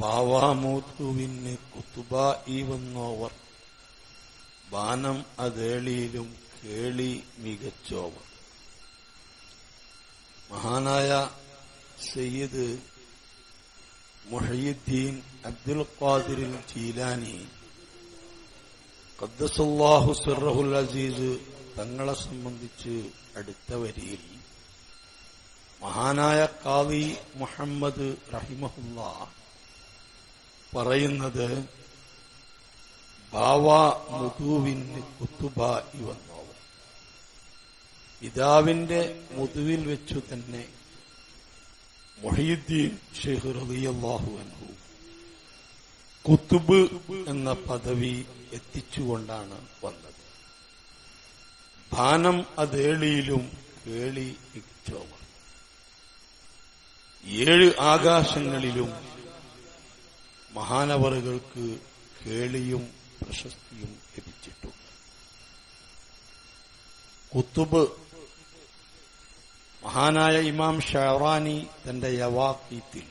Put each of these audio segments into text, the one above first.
ബാവാമൂത്തുവിന് കുത്തുബായി വന്നോവർ ബാനം അതേളിയിലും കേളി മികച്ചോവർ. മഹാനായ സയ്യിദ് മുഹയ്യുദ്ദീൻ അബ്ദുൽ ഖാദിറിൽ ജീലാനി ഖദ്ദസല്ലാഹു സിറഹുൽ അസീസ് തങ്ങളെ സംബന്ധിച്ച് അടുത്ത വരിയിൽ മഹാനായ കാവി മുഹമ്മദ് റഹിമഹുല്ല പറയുന്നത് ബാവാ മുതുവിന് കുത്തുബ ഇവ പിതാവിന്റെ മുതുവിൽ വെച്ചു തന്നെ മൊഹീദ്ദീൻ ഷെയ്ഖ് റളിയല്ലാഹു അൻഹു കുത്തുബ് എന്ന പദവി എത്തിച്ചുകൊണ്ടാണ് വന്നത്. ഭാനം അതേളിയിലും കേളി ഏഴ് ആകാശങ്ങളിലും മഹാനവറുകൾക്ക് കേളിയും പ്രശസ്തിയും ലഭിച്ചിട്ടുണ്ട് കുത്തുബ് മഹാനായ ഇമാം ഷെറാനി തന്റെ യവാക്കീത്തിൽ.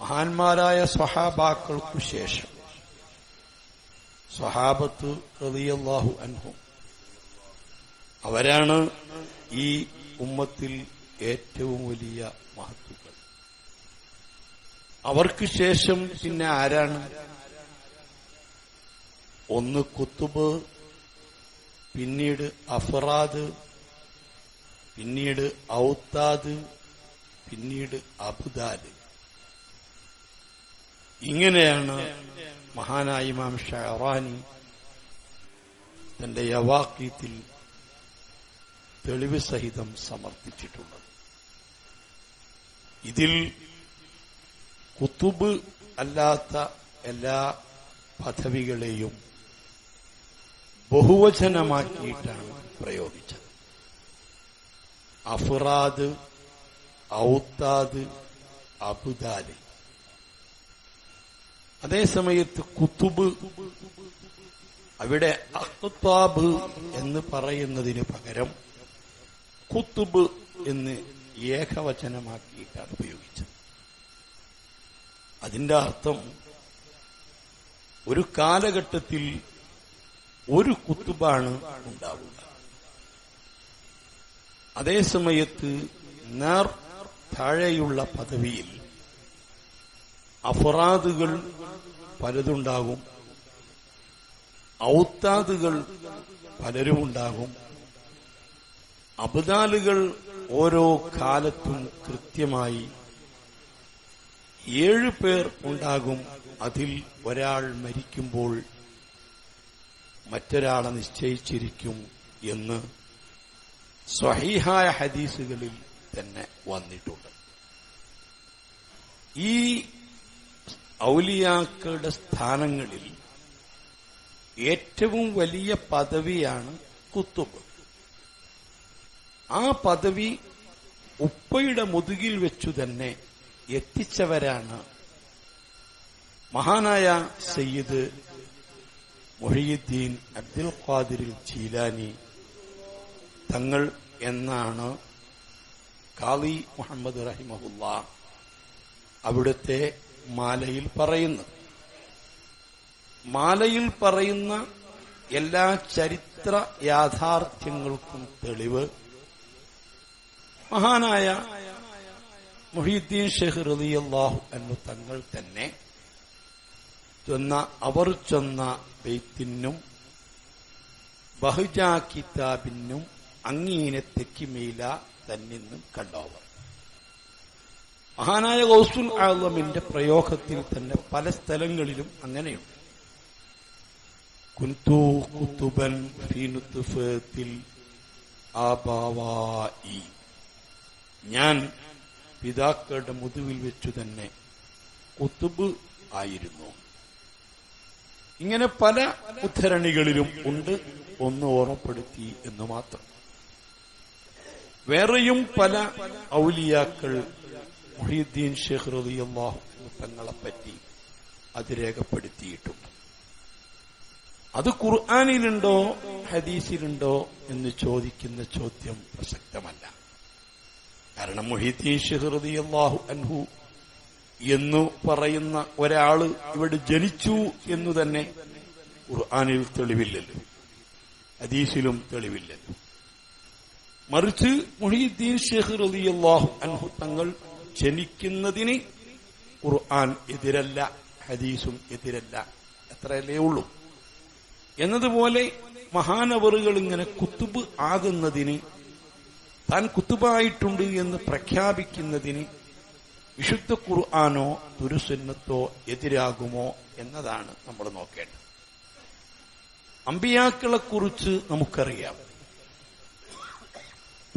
മഹാന്മാരായ സ്വഹാബാക്കൾക്കു ശേഷം. സ്വഹാബത്ത് റളിയല്ലാഹു അൻഹും. അവരാണ് ഈ ഉമ്മത്തിൽ ഏറ്റവും വലിയ മഹത്തുക്കൾ അവർക്ക് ശേഷം പിന്നെ ആരാണ്? ഒന്ന് കുത്തുബ് പിന്നീട് അഫറാദ് പിന്നീട് ഔത്താദ് പിന്നീട് അബുദാദ്. ഇങ്ങനെയാണ് മഹാനായ ഇമാം ഷഹറാനി തന്റെ യവാക്യത്തിൽ തെളിവ് സഹിതം സമർപ്പിച്ചിട്ടുള്ളത്. ഇതിൽ കുത്തുബ് അല്ലാത്ത എല്ലാ പദവികളെയും ബഹുവചനമാക്കിയിട്ടാണ് പ്രയോഗിച്ചത്. അഫ്റാദ് ഔത്താദ് അബുദാൽ. അതേസമയത്ത് കുത്തുബ് അവിടെ അഖ്താബ് എന്ന് പറയുന്നതിന് പകരം കുത്തുബ് എന്ന് ഏകവചനമാക്കിയിട്ടാണ് ഉപയോഗിച്ചത്. അതിന്റെ അർത്ഥം ഒരു കാലഘട്ടത്തിൽ ഒരു കുത്തുബാണ് ഉണ്ടാവുക. അതേസമയത്ത് നേർ താഴെയുള്ള പദവിയിൽ അഫറാദുകൾ പലതുണ്ടാകും ഔത്താദുകൾ പലരുമുണ്ടാകും. അബദാലുകൾ ഓരോ കാലത്തും കൃത്യമായി ഏഴു പേർ ഉണ്ടാകും. അതിൽ ഒരാൾ മരിക്കുമ്പോൾ മറ്റൊരാളെ നിശ്ചയിച്ചിരിക്കും എന്ന് സ്വഹീഹായ ഹദീസുകളിൽ തന്നെ വന്നിട്ടുണ്ട്. ഈ ഔലിയാക്കളുടെ സ്ഥാനങ്ങളിൽ ഏറ്റവും വലിയ പദവിയാണ് കുത്തുബ്. ആ പദവി ഉപ്പയുടെ മുതുകിൽ വെച്ചു തന്നെ എത്തിച്ചവരാണ്. മഹാനായ സയ്യിദ് മൊഹീദ്ദീൻ അബ്ദുൽ ഖാദിറിൽ ചീലാനി തങ്ങൾ എന്നാണ് കാളി മുഹമ്മദ് റഹിമഹുല്ല അവിടുത്തെ മാലയിൽ പറയുന്നത്. മാലയിൽ പറയുന്ന എല്ലാ ചരിത്ര യാഥാർത്ഥ്യങ്ങൾക്കും തെളിവ് മഹാനായ മുഹീദ്ദീൻ ഷെഹ് റലിയല്ലാഹു എന്നു തങ്ങൾ തന്നെ ചെന്ന അവർ ചെന്ന ബെയ്ത്തിനും ബഹുജാ കിതാബിനും അങ്ങീനെ തെക്കിമീല തന്നിന്നും കണ്ടോവർ മഹാനായ ഗൗസുൽ ആലമിന്റെ പ്രയോഗത്തിൽ തന്നെ പല സ്ഥലങ്ങളിലും അങ്ങനെയുണ്ട്. കുന്തു കുത്തുബൻ ഞാൻ പിതാക്കളുടെ മുതുവിൽ വെച്ചു തന്നെ കുത്തുബ് ആയിരുന്നു. ഇങ്ങനെ പല ഉദ്ധരണികളിലും ഉണ്ട് ഒന്ന് ഓർമ്മപ്പെടുത്തി എന്ന് മാത്രം. വേറെയും പല ഔലിയാക്കൾ മുഹീദ്ദീൻ ഷെഹ് റളിയല്ലാഹു തങ്ങളെപ്പറ്റി അത് രേഖപ്പെടുത്തിയിട്ടുണ്ട്. അത് ഖുർആാനിലുണ്ടോ ഹദീസിലുണ്ടോ എന്ന് ചോദിക്കുന്ന ചോദ്യം പ്രസക്തമല്ല. കാരണം മൊഹീദ്ദീൻ ഷെഹ് റളിയല്ലാഹു അൻഹു എന്നു പറയുന്ന ഒരാൾ ഇവിടെ ജനിച്ചു എന്ന് തന്നെ ഖുർആാനിൽ തെളിവില്ലല്ലോ. ഹദീസിലും തെളിവില്ലല്ലോ. മറിച്ച് മൊഹീദ്ദീൻ ഷെയ്ഖ് റളിയല്ലാഹു അൻഹു തങ്ങൾ ജനിക്കുന്നതിന് ഖുർആൻ എതിരല്ല ഹദീസും എതിരല്ല. അത്രയല്ലേ ഉള്ളൂ. എന്നതുപോലെ മഹാനവറുകൾ ഇങ്ങനെ കുത്തുബ് ആകുന്നതിന് താൻ കുത്തുബായിട്ടുണ്ട് എന്ന് പ്രഖ്യാപിക്കുന്നതിന് വിശുദ്ധ ഖുർആാനോ തുരുസുന്നത്തോ എതിരാകുമോ എന്നതാണ് നമ്മൾ നോക്കേണ്ടത്. അമ്പിയാക്കളെ കുറിച്ച് നമുക്കറിയാം.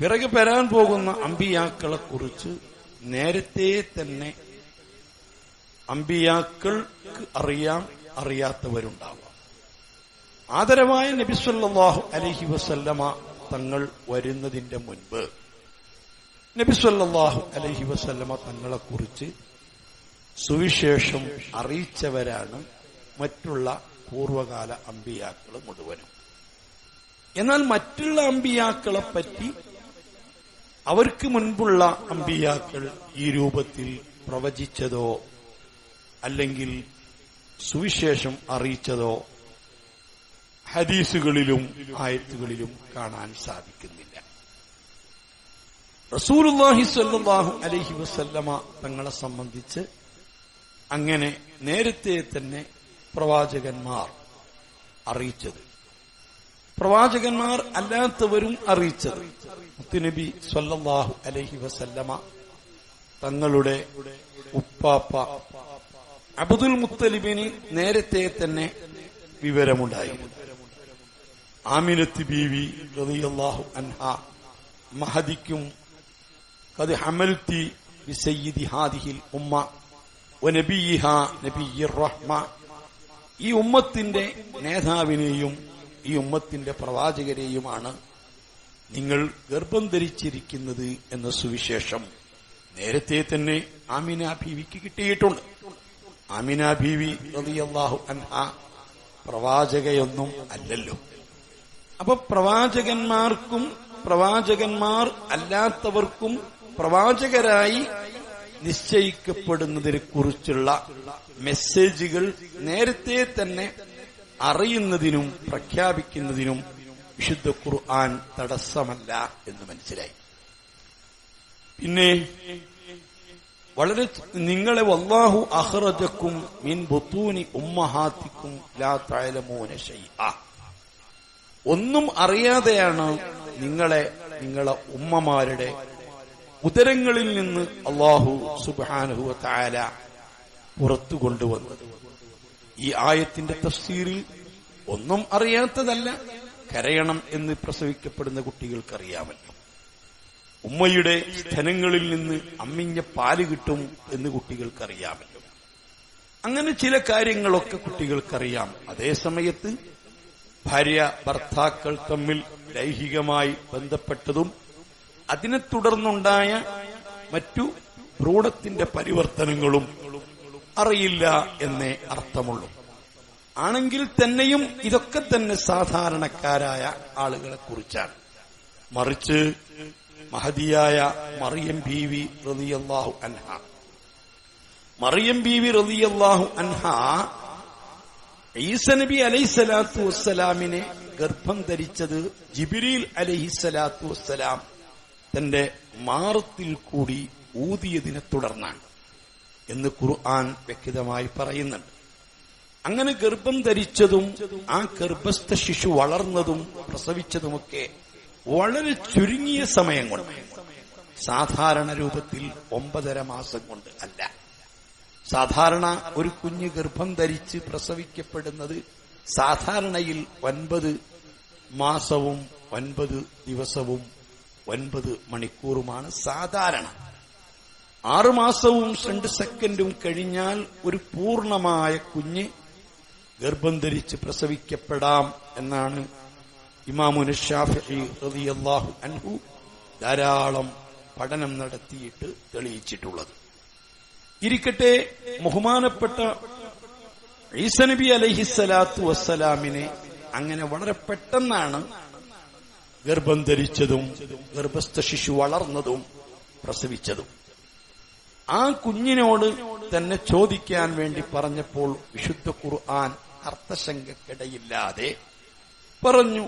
പിറകെ വരാൻ പോകുന്ന അമ്പിയാക്കളെ കുറിച്ച് നേരത്തെ തന്നെ അമ്പിയാക്കൾക്ക് അറിയാം അറിയാത്തവരുണ്ടാവാം. ആദരവായ നബിസ്വല്ലാഹു അലഹി വസല്ലമ തങ്ങൾ വരുന്നതിന്റെ മുൻപ് നബിസ്വല്ലാഹു അലഹി വസല്ലമ തങ്ങളെ കുറിച്ച് സുവിശേഷം അറിയിച്ചവരാണ് മറ്റുള്ള പൂർവകാല അമ്പിയാക്കൾ മുഴുവനും. എന്നാൽ മറ്റുള്ള അമ്പിയാക്കളെ പറ്റി അവർക്ക് മുൻപുള്ള അമ്പിയാക്കൾ ഈ രൂപത്തിൽ പ്രവചിച്ചതോ അല്ലെങ്കിൽ സുവിശേഷം അറിയിച്ചതോ ഹദീസുകളിലും ആയത്തുകളിലും കാണാൻ സാധിക്കുന്നില്ല. റസൂലുല്ലാഹി സ്വല്ലല്ലാഹു അലഹി വസല്ലമ തങ്ങളെ സംബന്ധിച്ച് അങ്ങനെ നേരത്തെ തന്നെ പ്രവാചകന്മാർ അറിയിച്ചത്. പ്രവാചകന്മാർ അല്ലാത്തവരും അറിയിച്ചത്. മുത്തുനബി സ്വല്ലല്ലാഹു അലഹി വസല്ലമ തങ്ങളുടെ ഉപ്പാപ്പ അബ്ദുൽ മുത്തലിബിന് നേരത്തെ തന്നെ വിവരമുണ്ടായിരുന്നു. ആമിനത്ത് ബീവി റളിയല്ലാഹു അൻഹ മഹദിക്കും قد حملت بسيد هذه الأمة ونبيها نبي الرحمة ഈ ഉമ്മത്തിന്റെ നേതാവിനെയും ഈ ഉമ്മത്തിന്റെ പ്രവാചകരെയുമാണ് നിങ്ങൾ ഗർഭം ധരിച്ചിരിക്കുന്നത് എന്ന സുവിശേഷം നേരത്തെ തന്നെ ആമിന ബീവിക്ക് കിട്ടിയിട്ടുണ്ട് ആമിന ബീവി റളിയല്ലാഹു അൻഹ പ്രവാചകയൊന്നും അല്ലല്ലോ അപ്പൊ പ്രവാചകന്മാർക്കും പ്രവാചകന്മാർ അല്ലാത്തവർക്കും പ്രവാചകരായി നിശ്ചയിക്കപ്പെടുന്നതിനെ കുറിച്ചുള്ള മെസ്സേജുകൾ നേരത്തെ തന്നെ അറിയുന്നതിനും പ്രഖ്യാപിക്കുന്നതിനും വിശുദ്ധ ഖുർആൻ തടസ്സമല്ല എന്ന് മനസ്സിലായി. പിന്നെ വളരെ നിങ്ങളെ വല്ലാഹു അഹ്റജക്കും മിൻ ബുത്തൂനി ഉമ്മഹാത്തിക്കും ലാ തഅലമൂന ശൈഅ ഒന്നും അറിയാതെയാണ് നിങ്ങളെ നിങ്ങളെ ഉമ്മമാരുടെ ഉദരങ്ങളിൽ നിന്ന് അള്ളാഹു സുബാനുഹുവ താര പുറത്തു കൊണ്ടുവന്നത്. ഈ ആയത്തിന്റെ തഫ്സീറിൽ ഒന്നും അറിയാത്തതല്ല കരയണം എന്ന് പ്രസവിക്കപ്പെടുന്ന കുട്ടികൾക്കറിയാമല്ലോ. ഉമ്മയുടെ സ്ഥലങ്ങളിൽ നിന്ന് അമ്മിഞ്ഞ പാൽ കിട്ടും എന്ന് കുട്ടികൾക്കറിയാമല്ലോ. അങ്ങനെ ചില കാര്യങ്ങളൊക്കെ കുട്ടികൾക്കറിയാം. അതേ സമയത്ത് ഭാര്യ ഭർത്താക്കൾ തമ്മിൽ ലൈംഗികമായി ബന്ധപ്പെട്ടതും അതിനെ തുടർന്നുണ്ടായ മറ്റു ഭ്രൂണത്തിന്റെ പരിവർത്തനങ്ങളും അറിയില്ല എന്നേ അർത്ഥമുള്ളൂ. ആണെങ്കിൽ തന്നെയും ഇതൊക്കെ തന്നെ സാധാരണക്കാരായ ആളുകളെ കുറിച്ചാണ്. മറിച്ച് മഹതിയായ മറിയം ബി വി റളിയല്ലാഹു അൻഹ. മറിയം ബി വി റളിയല്ലാഹു അൻഹ ഈസ നബി അലൈഹിസ്സലാത്തു വസ്സലാമിനെ ഗർഭം ധരിച്ചത് ജിബിരിൽ അലഹിസലാത്തു വസ്സലാം തന്റെ മാറത്തിൽ കൂടി ഊതിയതിനെ തുടർന്നാണ് എന്ന് ഖുർആൻ വ്യക്തമായി പറയുന്നുണ്ട്. അങ്ങനെ ഗർഭം ധരിച്ചതും ആ ഗർഭസ്ഥ ശിശു വളർന്നതും പ്രസവിച്ചതുമൊക്കെ വളരെ ചുരുങ്ങിയ സമയം കൊണ്ട് സാധാരണ രൂപത്തിൽ ഒമ്പതര മാസം കൊണ്ട് അല്ല. സാധാരണ ഒരു കുഞ്ഞ് ഗർഭം ധരിച്ച് പ്രസവിക്കപ്പെടുന്നത് സാധാരണയിൽ ഒൻപത് മാസവും ഒൻപത് ദിവസവും ഒൻപത് മണിക്കൂറുമാണ് സാധാരണ. ആറുമാസവും രണ്ട് സെക്കൻഡും കഴിഞ്ഞാൽ ഒരു പൂർണമായ കുഞ്ഞ് ഗർഭം ധരിച്ച് പ്രസവിക്കപ്പെടാം എന്നാണ് ഇമാമുന ഷാഫി അൻഹു ധാരാളം പഠനം നടത്തിയിട്ട് തെളിയിച്ചിട്ടുള്ളത്. ഇരിക്കട്ടെ ബഹുമാനപ്പെട്ട ഈസനബി അലഹിസ്സലാത്തു വസ്സലാമിനെ അങ്ങനെ വളരെ പെട്ടെന്നാണ് ഗർഭം ധരിച്ചതും ഗർഭസ്ഥ ശിശു വളർന്നതും പ്രസവിച്ചതും ആ കുഞ്ഞിനോട് തന്നെ ചോദിക്കാൻ വേണ്ടി പറഞ്ഞപ്പോൾ വിശുദ്ധ ഖുർആൻ അർത്ഥശങ്കക്കിടയില്ലാതെ പറഞ്ഞു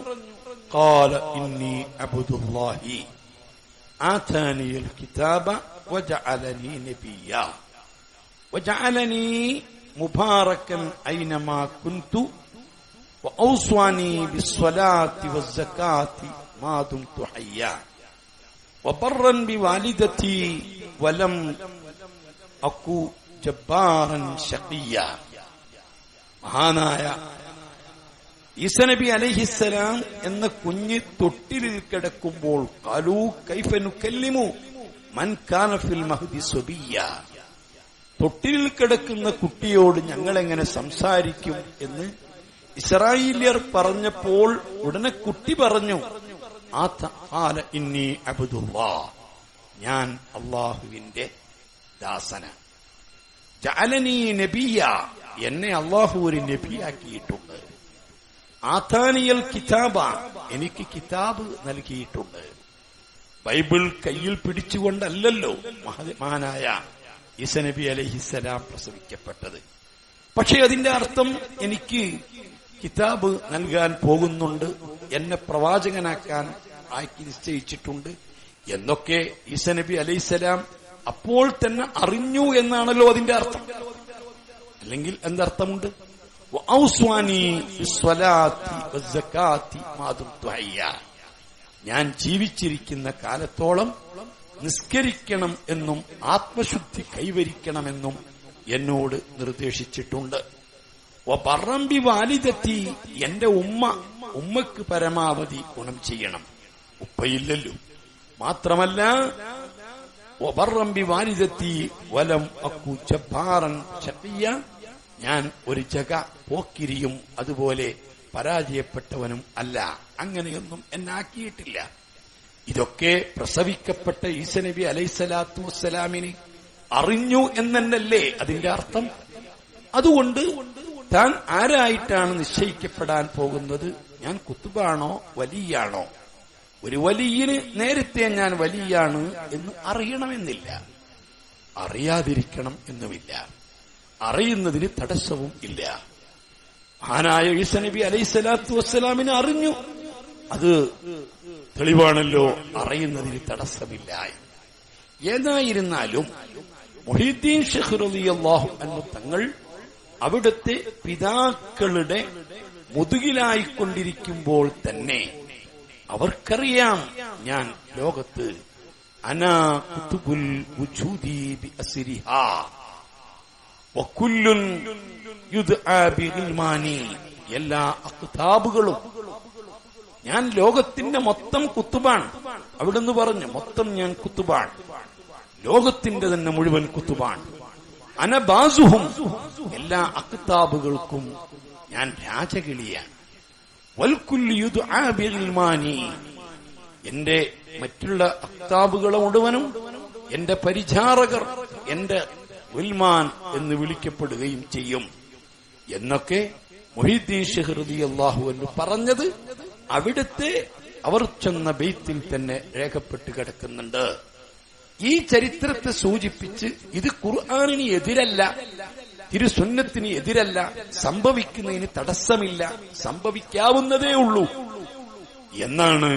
قال إني عبد الله آتاني الكتاب وجعلني نبيا وجعلني مباركا أينما كنت وأوصاني بالصلاة والزكاة ما دمت حيا وبرا بوالدتي ولم أكو جبارا شقيا മഹാനായ ഈസനബി അലഹിസലാം എന്ന കുഞ്ഞ് തൊട്ടിലിൽ കിടക്കുമ്പോൾ കാലു കൈഫനു കല്ലിമു മൻ കാനഫിൽ മഹദി സ്വബിയ തൊട്ടിലിൽ കിടക്കുന്ന കുട്ടിയോട് ഞങ്ങൾ എങ്ങനെ സംസാരിക്കും എന്ന് ഇസ്രായേലിയർ പറഞ്ഞപ്പോൾ ഉടനെ കുട്ടി പറഞ്ഞു ഇന്നി അബുദുല്ലാ ഞാൻ അള്ളാഹുവിന്റെ ദാസന. ജാലനീ നബിയ എന്നെ അള്ളാഹു ഒരു നബിയാക്കിയിട്ടുണ്ട്. ആഥാനിയൽ കിതാബ എനിക്ക് കിതാബ് നൽകിയിട്ടുണ്ട്. ബൈബിൾ കയ്യിൽ പിടിച്ചുകൊണ്ടല്ലല്ലോ മഹ- മഹാനായ ഈസനബി അലഹിസലാം പ്രസവിക്കപ്പെട്ടത്. പക്ഷേ അതിന്റെ അർത്ഥം എനിക്ക് കിതാബ് നൽകാൻ പോകുന്നുണ്ട് എന്നെ പ്രവാചകനാക്കാൻ ആക്കി നിശ്ചയിച്ചിട്ടുണ്ട് എന്നൊക്കെ ഈസനബി അലൈസലാം അപ്പോൾ തന്നെ അറിഞ്ഞു എന്നാണല്ലോ അതിന്റെ അർത്ഥം. അല്ലെങ്കിൽ എന്തർത്ഥമുണ്ട്? ഞാൻ ജീവിച്ചിരിക്കുന്ന കാലത്തോളം നിസ്കരിക്കണം എന്നും ആത്മശുദ്ധി കൈവരിക്കണമെന്നും എന്നോട് നിർദ്ദേശിച്ചിട്ടുണ്ട്. പറമ്പി വാലിതെത്തി എന്റെ ഉമ്മ ഉമ്മക്ക് പരമാവധി ഗുണം ചെയ്യണം. ഉപ്പയില്ലല്ലോ. മാത്രമല്ല ഒബറമ്പി വാലിതെത്തി വലം അക്കു ജബ്ബാറൻ ചപ്പിയ ഞാൻ ഒരു ജഗ പോക്കിരിയും അതുപോലെ പരാജയപ്പെട്ടവനും അല്ല. അങ്ങനെയൊന്നും എന്നാക്കിയിട്ടില്ല ഇതൊക്കെ പ്രസവിക്കപ്പെട്ട ഈസനബി അലൈസലാത്തു വസ്സലാമിന് അറിഞ്ഞു എന്നല്ലേ അതിന്റെ അർത്ഥം? അതുകൊണ്ട് താൻ ആരായിട്ടാണ് നിശ്ചയിക്കപ്പെടാൻ പോകുന്നത്? ഞാൻ കുത്തുബാണോ? വലിയാണോ? ഒരു വലിയന് നേരത്തെ ഞാൻ വലിയാണ് എന്ന് അറിയണമെന്നില്ല. അറിയാതിരിക്കണം എന്നുമില്ല. അറിയുന്നതിന് തടസ്സവും ഇല്ല. മഹാനായ ഈസനബി അലൈസലാത്തു വസ്സലാമിനെ അറിഞ്ഞു. അത് തെളിവാണല്ലോ. അറിയുന്നതിന് തടസ്സമില്ല. ഏതായിരുന്നാലും മൊഹീദ്ദീൻ ഷെഹ് റളിയല്ലാഹു അൻഹു തങ്ങൾ അവിടുത്തെ പിതാക്കളുടെ മുതുകിലായിക്കൊണ്ടിരിക്കുമ്പോൾ തന്നെ അവർക്കറിയാം ഞാൻ ലോകത്ത് അനാ എല്ലാ അക്താബുകളും ഞാൻ ലോകത്തിന്റെ മൊത്തം കുത്തുബാണ്. അവിടുന്ന് പറഞ്ഞു മൊത്തം ഞാൻ കുത്തുബാണ്. ലോകത്തിന്റെ തന്നെ മുഴുവൻ കുത്തുബാണ്. അനബാസുഹും എല്ലാ അക്താബുകൾക്കും ഞാൻ രാജകിളിയാണ്. എന്റെ മറ്റുള്ള അക്താബുകളെ മുഴുവനും എന്റെ പരിചാരകർ എന്റെ ഉൽമാൻ എന്ന് വിളിക്കപ്പെടുകയും ചെയ്യും. എന്നൊക്കെ മൊഹീദ്ദീൻ ഷെഹ്റദി അള്ളാഹു എന്ന് പറഞ്ഞത് അവിടുത്തെ അവർ ചെന്ന ബെയ്ത്തിൽ തന്നെ രേഖപ്പെട്ട് കിടക്കുന്നുണ്ട്. ഈ ചരിത്രത്തെ സൂചിപ്പിച്ച് ഇത് ഖുർആാനിന് എതിരല്ല തിരുസുന്നത്തിന് എതിരല്ല സംഭവിക്കുന്നതിന് തടസ്സമില്ല സംഭവിക്കാവുന്നതേ ഉള്ളൂ. എന്നാണ്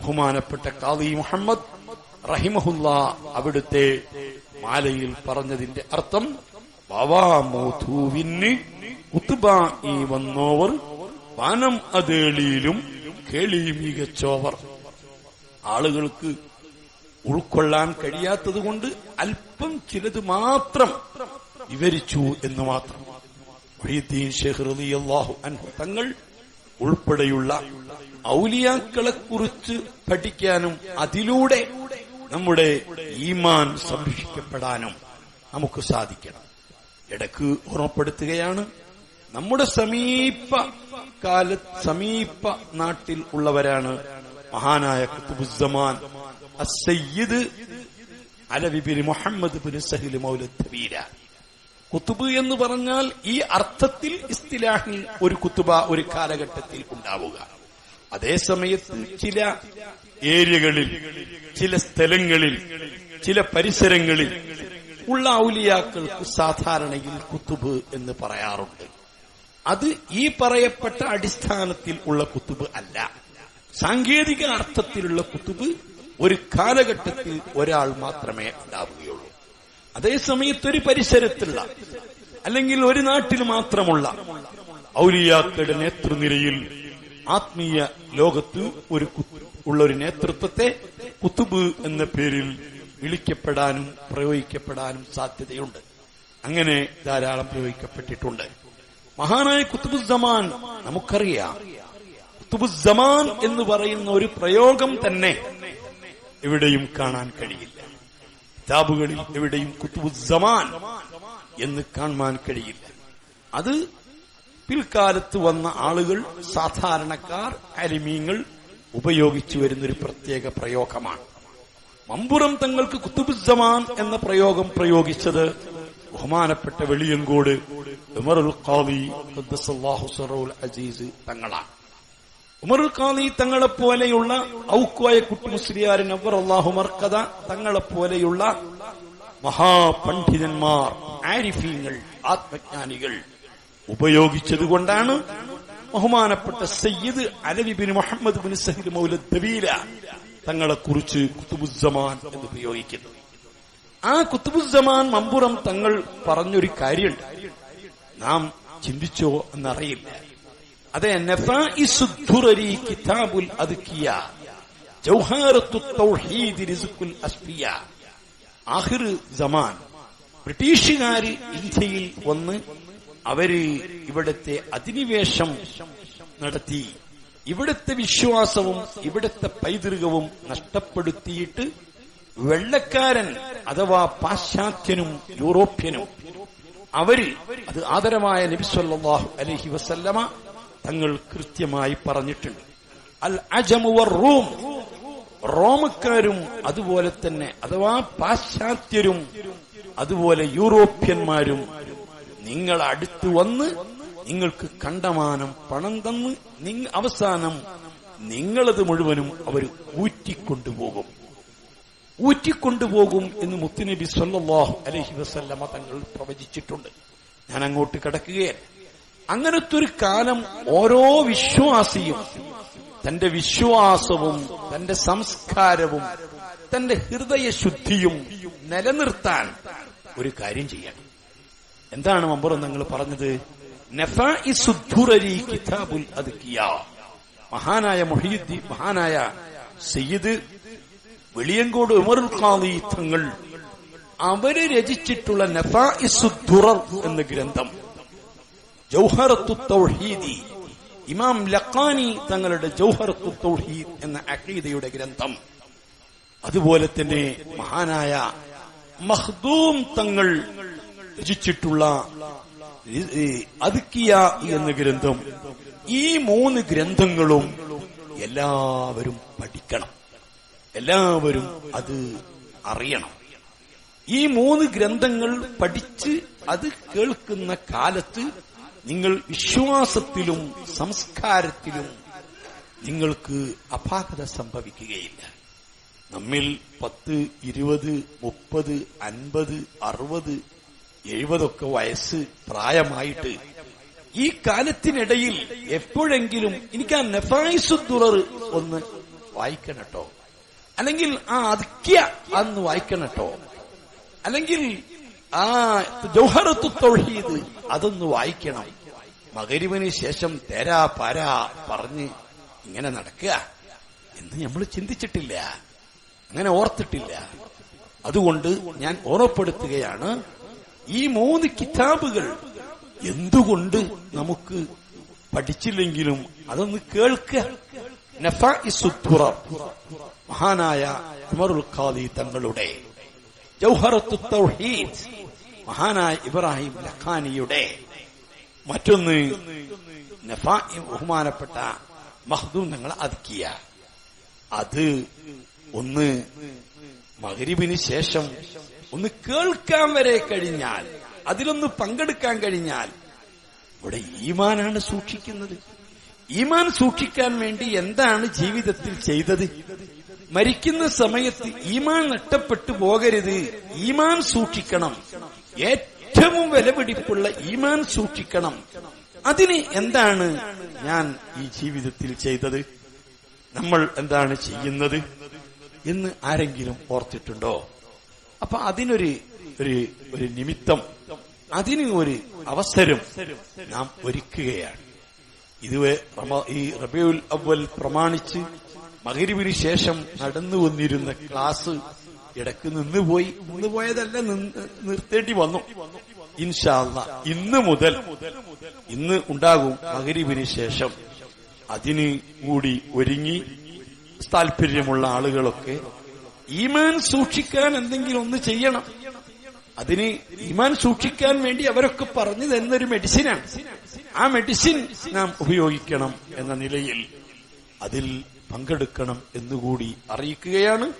ബഹുമാനപ്പെട്ട കാദി മുഹമ്മദ് റഹിമഹുല്ല അവിടുത്തെ മാലയിൽ പറഞ്ഞതിന്റെ അർത്ഥം ബാവാമോധുവിന് ഈ വന്നോവർ വനം അതേളിയിലും കേളി മികച്ചോവർ. ആളുകൾക്ക് ഉൾക്കൊള്ളാൻ കഴിയാത്തത് കൊണ്ട് അല്പം ചിലത് മാത്രം വിവരിച്ചു എന്ന് മാത്രം. മൊഹീദ്ദീൻ ഷെയ്ഖ് റളിയല്ലാഹു അൻഹു തങ്ങൾ ഉൾപ്പെടെയുള്ള ഔലിയാക്കളെ കുറിച്ച് പഠിക്കാനും അതിലൂടെ നമ്മുടെ ഈമാൻ സംരക്ഷിക്കപ്പെടാനും നമുക്ക് സാധിക്കണം. ഇടയ്ക്ക് ഓർമ്മപ്പെടുത്തുകയാണ്. നമ്മുടെ സമീപ കാല സമീപ നാട്ടിൽ ഉള്ളവരാണ് മഹാനായ കുത്തുബുസമാൻ അസയ്യിദ് അലവിബിൻ മുഹമ്മദ് ബിൻ സഹിൽ മൗലത്തബീര. കുത്തുബ് എന്ന് പറഞ്ഞാൽ ഈ അർത്ഥത്തിൽ ഇസ്തിലാഹിൽ ഒരു കുത്തുബ ഒരു കാലഘട്ടത്തിൽ ഉണ്ടാവുക. അതേസമയത്ത് ചില ഏരിയകളിൽ ചില സ്ഥലങ്ങളിൽ ചില പരിസരങ്ങളിൽ ഉള്ള ഔലിയാക്കൾക്ക് സാധാരണയിൽ കുത്തുബ് എന്ന് പറയാറുണ്ട്. അത് ഈ പറയപ്പെട്ട അടിസ്ഥാനത്തിൽ ഉള്ള കുത്തുബ് അല്ല. സാങ്കേതിക അർത്ഥത്തിലുള്ള കുത്തുബ് ഒരു കാലഘട്ടത്തിൽ ഒരാൾ മാത്രമേ ഉണ്ടാവുകയുള്ളൂ. അതേസമയത്ത് ഒരു പരിസരത്തുള്ള അല്ലെങ്കിൽ ഒരു നാട്ടിൽ മാത്രമുള്ള ഔലിയാക്കളുടെ നേതൃനിരയിൽ ആത്മീയ ലോകത്ത് ഒരു ഉള്ള ഒരു നേതൃത്വത്തെ കുത്തുബ് എന്ന പേരിൽ വിളിക്കപ്പെടാനും പ്രയോഗിക്കപ്പെടാനും സാധ്യതയുണ്ട്. അങ്ങനെ ധാരാളം പ്രയോഗിക്കപ്പെട്ടിട്ടുണ്ട്. മഹാനായ കുത്തുബുസമാൻ നമുക്കറിയാം. കുത്തുബുസമാൻ എന്ന് പറയുന്ന ഒരു പ്രയോഗം തന്നെ എവിടെയും കാണാൻ കഴിയില്ല. കിതാബുകളിൽ എവിടെയും കുത്തുബുസമാൻ എന്ന് കാണാൻ കഴിയില്ല. അത് പിൽക്കാലത്ത് വന്ന ആളുകൾ സാധാരണക്കാർ അലിമീങ്ങൾ ഉപയോഗിച്ചു വരുന്നൊരു പ്രത്യേക പ്രയോഗമാണ്. മമ്പുറം തങ്ങൾക്ക് കുത്തുബുസമാൻ എന്ന പ്രയോഗം പ്രയോഗിച്ചത് ബഹുമാനപ്പെട്ട വെളിയങ്കോട് ഉമറുൽ അസീസ് തങ്ങളാണ്. ഉമറുൽ ഖാദി തങ്ങളെ പോലെയുള്ള ഔക്കോയ കുട്ടി അവർ അള്ളാഹു മർക്കഥ തങ്ങളെ പോലെയുള്ള മഹാപണ്ഡിതന്മാർ ആരിഫീങ്ങൾ ആത്മജ്ഞാനികൾ ഉപയോഗിച്ചതുകൊണ്ടാണ് ബഹുമാനപ്പെട്ട സയ്യിദ് അലവി ബിൻ മുഹമ്മദ് ബിൻ സഹിദ് തങ്ങളെ കുറിച്ച് കുത്തുബുസമാൻ എന്ന് ഉപയോഗിക്കുന്നത്. ആ കുത്തുബുസമാൻ മമ്പുറം തങ്ങൾ പറഞ്ഞൊരു കാര്യമുണ്ട്. നാം ചിന്തിച്ചോ എന്നറിയില്ല. അതെ കിതാബുൽ അതുക്കിയ സമാൻ ബ്രിട്ടീഷുകാര് ഇന്ത്യയിൽ വന്ന് അവർ ഇവിടത്തെ അധിനിവേശം നടത്തി. ഇവിടത്തെ വിശ്വാസവും ഇവിടത്തെ പൈതൃകവും നഷ്ടപ്പെടുത്തിയിട്ട് വെള്ളക്കാരൻ അഥവാ പാശ്ചാത്യനും യൂറോപ്യനും അവർ അത് ആദരമായ നബിസ്വല്ലാഹു അലഹി വസല്ലമ തങ്ങൾ കൃത്യമായി പറഞ്ഞിട്ടുണ്ട്. അൽ അജമുവർ റൂം റോമക്കാരും അതുപോലെ തന്നെ അഥവാ പാശ്ചാത്യരും അതുപോലെ യൂറോപ്യന്മാരും നിങ്ങൾ അടുത്തു വന്ന് നിങ്ങൾക്ക് കണ്ടമാനം പണം തന്ന് അവസാനം നിങ്ങളത് മുഴുവനും അവർ ഊറ്റിക്കൊണ്ടുപോകും. ഊറ്റിക്കൊണ്ടുപോകും എന്ന് മുത്തുനബി സല്ലാഹു അലഹി വസല്ലമ തങ്ങൾ പ്രവചിച്ചിട്ടുണ്ട്. ഞാൻ അങ്ങോട്ട് കിടക്കുകയല്ല അങ്ങനത്തെ ഒരു കാലം ഓരോ വിശ്വാസിയും തന്റെ വിശ്വാസവും തന്റെ സംസ്കാരവും തന്റെ ഹൃദയ ശുദ്ധിയും നിലനിർത്താൻ ഒരു കാര്യം ചെയ്യണം. എന്താണ് മമ്പുറം നിങ്ങൾ പറഞ്ഞത്? കിതാബുൽ മഹാനായ മൊഹീദ് മഹാനായ സയ്യിദ് വെളിയങ്കോട് ഉമറുൽ ഖാദി തങ്ങൾ അവർ രചിച്ചിട്ടുള്ള നഫാഇസുദ്ദുറർ എന്ന ഗ്രന്ഥം ജൗഹറത്തു തൗഹീദി ഇമാം ലഖാനി തങ്ങളുടെ ജൗഹറത്തു തൗഹീദ് എന്ന അഖീദയുടെ ഗ്രന്ഥം. അതുപോലെ തന്നെ മഹാനായ മഹ്ദൂം തങ്ങൾ രചിച്ചിട്ടുള്ള അതുക്കിയ എന്ന ഗ്രന്ഥം. ഈ മൂന്ന് ഗ്രന്ഥങ്ങളും എല്ലാവരും പഠിക്കണം. എല്ലാവരും അത് അറിയണം. ഈ മൂന്ന് ഗ്രന്ഥങ്ങൾ പഠിച്ച് അത് കേൾക്കുന്ന കാലത്ത് നിങ്ങൾ വിശ്വാസത്തിലും സംസ്കാരത്തിലും നിങ്ങൾക്ക് അപാകത സംഭവിക്കുകയില്ല. നമ്മിൽ പത്ത് ഇരുപത് മുപ്പത് അൻപത് അറുപത് എഴുപതൊക്കെ വയസ്സ് പ്രായമായിട്ട് ഈ കാലത്തിനിടയിൽ എപ്പോഴെങ്കിലും എനിക്ക് ആ നെഫായിസുദ്ദുറർ ഒന്ന് വായിക്കണട്ടോ അല്ലെങ്കിൽ ആ അതിക്യ അന്ന് വായിക്കണം കേട്ടോ. അല്ലെങ്കിൽ ആ ജൗഹറത്തു തൗഹീദ് അതൊന്ന് വായിക്കണം. മകരിവിന് ശേഷം തേരാ പാരാ പറഞ്ഞ് ഇങ്ങനെ നടക്കുക. എന്ന് നമ്മൾ ചിന്തിച്ചിട്ടില്ല. അങ്ങനെ ഓർത്തിട്ടില്ല. അതുകൊണ്ട് ഞാൻ ഓർമ്മപ്പെടുത്തുകയാണ് ഈ മൂന്ന് കിതാബുകൾ എന്തുകൊണ്ട് നമുക്ക് പഠിച്ചില്ലെങ്കിലും അതൊന്ന് കേൾക്കുക. മഹാനായ ഉമറുൽ ഖാദി തങ്ങളുടെ ജൗഹറത്തു തൗഹീദ് മഹാനായ ഇബ്രാഹിം ലഖാനിയുടെ മറ്റൊന്ന് ബഹുമാനപ്പെട്ട മഹ്ദൂം ഞങ്ങൾ അതിക്കിയ. അത് ഒന്ന് മകരിബിന് ശേഷം ഒന്ന് കേൾക്കാൻ വരെ കഴിഞ്ഞാൽ അതിലൊന്ന് പങ്കെടുക്കാൻ കഴിഞ്ഞാൽ ഇവിടെ ഈമാനാണ് സൂക്ഷിക്കുന്നത്. ഈമാൻ സൂക്ഷിക്കാൻ വേണ്ടി എന്താണ് ജീവിതത്തിൽ ചെയ്തത്? മരിക്കുന്ന സമയത്ത് ഈമാൻ നഷ്ടപ്പെട്ടു പോകരുത്. ഈമാൻ സൂക്ഷിക്കണം. ഏറ്റവും വിലപിടിപ്പുള്ള ഈമാൻ സൂക്ഷിക്കണം. അതിന് എന്താണ് ഞാൻ ഈ ജീവിതത്തിൽ ചെയ്തത്? നമ്മൾ എന്താണ് ചെയ്യുന്നത് എന്ന് ആരെങ്കിലും ഓർത്തിട്ടുണ്ടോ? അപ്പൊ അതിനൊരു ഒരു ഒരു നിമിത്തം അതിന് ഒരു അവസരം നാം ഒരുക്കുകയാണ്. ഇത് ഈ റബിയുൽ അവൽ പ്രമാണിച്ച് മകരിവിന് ശേഷം നടന്നു വന്നിരുന്ന ക്ലാസ് ഇടയ്ക്ക് നിന്നുപോയി പോയി. നിന്ന് നിർത്തേണ്ടി വന്നു. ഇൻഷാല്ല ഇന്ന് മുതൽ ഇന്ന് ഉണ്ടാകും മകരിവിന് ശേഷം. അതിന് കൂടി ഒരുങ്ങി താല്പര്യമുള്ള ആളുകളൊക്കെ ഈമാൻ സൂക്ഷിക്കാൻ എന്തെങ്കിലും ഒന്ന് ചെയ്യണം. അതിന് ഈമാൻ സൂക്ഷിക്കാൻ വേണ്ടി അവരൊക്കെ പറഞ്ഞു തരുന്നൊരു മെഡിസിനാണ്. ആ മെഡിസിൻ നാം ഉപയോഗിക്കണം എന്ന നിലയിൽ അതിൽ പങ്കെടുക്കണം എന്നുകൂടി അറിയിക്കുകയാണ്.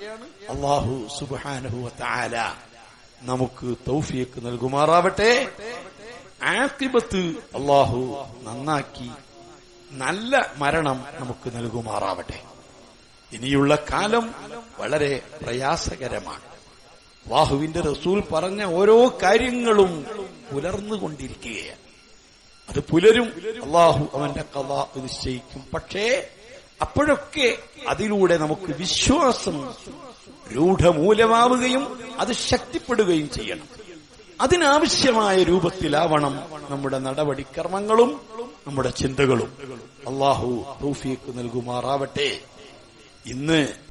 അള്ളാഹു സുബാനഹു താല നമുക്ക് തൗഫിയക്ക് നൽകുമാറാവട്ടെ. ആക്കിബത്ത് അള്ളാഹു നന്നാക്കി നല്ല മരണം നമുക്ക് നൽകുമാറാവട്ടെ. ഇനിയുള്ള കാലം വളരെ പ്രയാസകരമാണ്. വാഹുവിന്റെ റസൂൽ പറഞ്ഞ ഓരോ കാര്യങ്ങളും പുലർന്നുകൊണ്ടിരിക്കുകയാണ് അത് പുലരും അള്ളാഹു അവന്റെ കഥ നിശ്ചയിക്കും. പക്ഷേ അപ്പോഴൊക്കെ അതിലൂടെ നമുക്ക് വിശ്വാസം രൂഢമൂലമാവുകയും അത് ശക്തിപ്പെടുകയും ചെയ്യണം. അതിനാവശ്യമായ രൂപത്തിലാവണം നമ്മുടെ നടപടിക്രമങ്ങളും നമ്മുടെ ചിന്തകളും. അള്ളാഹു നൽകുമാറാവട്ടെ. ഇന്ന്